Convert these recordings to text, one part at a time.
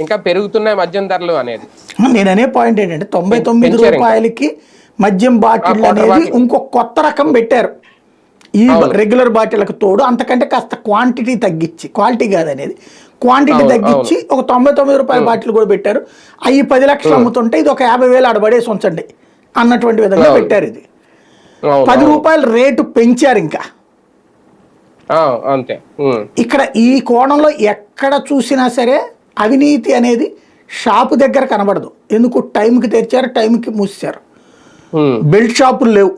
ఇంకా పెరుగుతున్నాయి మద్యం ధరలు అనేది. నేను అనే పాయింట్ ఏంటంటే తొంభై తొమ్మిది. రూపాయలకి మద్యం బాటిల్ అనేది. ఇంకో కొత్త రకం పెట్టారు. ఈ రెగ్యులర్ బాటిల్కి తోడు అంతకంటే కాస్త క్వాంటిటీ తగ్గించి క్వాలిటీ కాదు అనేది క్వాంటిటీ తగ్గించి ఒక తొంభై తొమ్మిది రూపాయల బాటిల్ కూడా పెట్టారు. అవి పది లక్షలు అమ్ముతుంటే ఇది ఒక యాభై వేలు ఆడబడేసి ఉంచండి అన్నటువంటి విధంగా. పెట్టారు ఇది. పది. రూపాయలు రేటు పెంచారు ఇంకా. అంతే. ఇక్కడ ఈ కోణంలో ఎక్కడ చూసినా సరే అవినీతి అనేది షాపు దగ్గర కనబడదు. ఎందుకు? టైంకి తెరిచారు టైంకి మూసారు ఉమ్, బెల్ట్ షాపులు లేవు.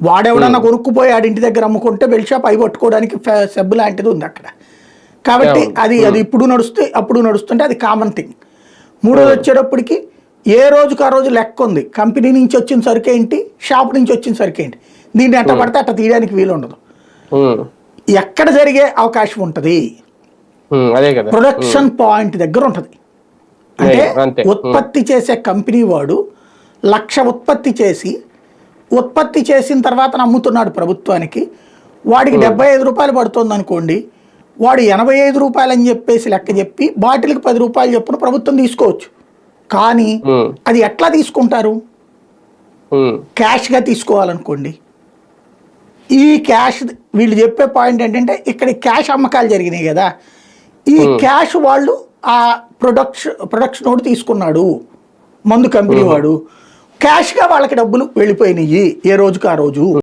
వాడెవడన్నా కొనుక్కుపోయి ఆడి ఇంటి దగ్గర అమ్ముకుంటే బెల్ట్ షాప్ అవి పట్టుకోవడానికి సెబ్బు లాంటిది ఉంది అక్కడ. కాబట్టి. అది అది ఇప్పుడు నడుస్తే అప్పుడు నడుస్తుంటే అది కామన్ థింగ్ మూడోది వచ్చేటప్పటికి ఏ రోజుకు ఆ రోజు లెక్క ఉంది? కంపెనీ నుంచి వచ్చిన సరుకు ఏంటి? షాప్ నుంచి వచ్చిన సరుకు ఏంటి? దీన్ని ఎట్ట పడితే అట్ట తీయడానికి వీలు ఉండదు ఎక్కడ జరిగే అవకాశం ఉంటుంది? ప్రొడక్షన్ పాయింట్ దగ్గర ఉంటుంది. అంటే. ఉత్పత్తి చేసే కంపెనీ వాడు లక్ష ఉత్పత్తి చేసి ఉత్పత్తి చేసిన తర్వాత అమ్ముతున్నాడు ప్రభుత్వానికి. వాడికి డెబ్బై ఐదు రూపాయలు పడుతుంది అనుకోండి వాడు ఎనభై ఐదు రూపాయలు అని చెప్పేసి లెక్క చెప్పి బాటిల్కి పది రూపాయలు చొప్పున ప్రభుత్వం తీసుకోవచ్చు. కానీ అది ఎట్లా తీసుకుంటారు? క్యాష్గా తీసుకోవాలనుకోండి. ఈ క్యాష్ వీళ్ళు చెప్పే పాయింట్ ఏంటంటే ఇక్కడ క్యాష్ అమ్మకాలు జరిగినాయి కదా. ఈ క్యాష్ వాళ్ళు ఆ ప్రొడక్షన్ ప్రొడక్షన్ వాడు తీసుకున్నాడు. మందు కంపెనీ వాడు. క్యాష్గా వాళ్ళకి డబ్బులు వెళ్ళిపోయినాయి ఏ రోజుకు ఆ రోజు.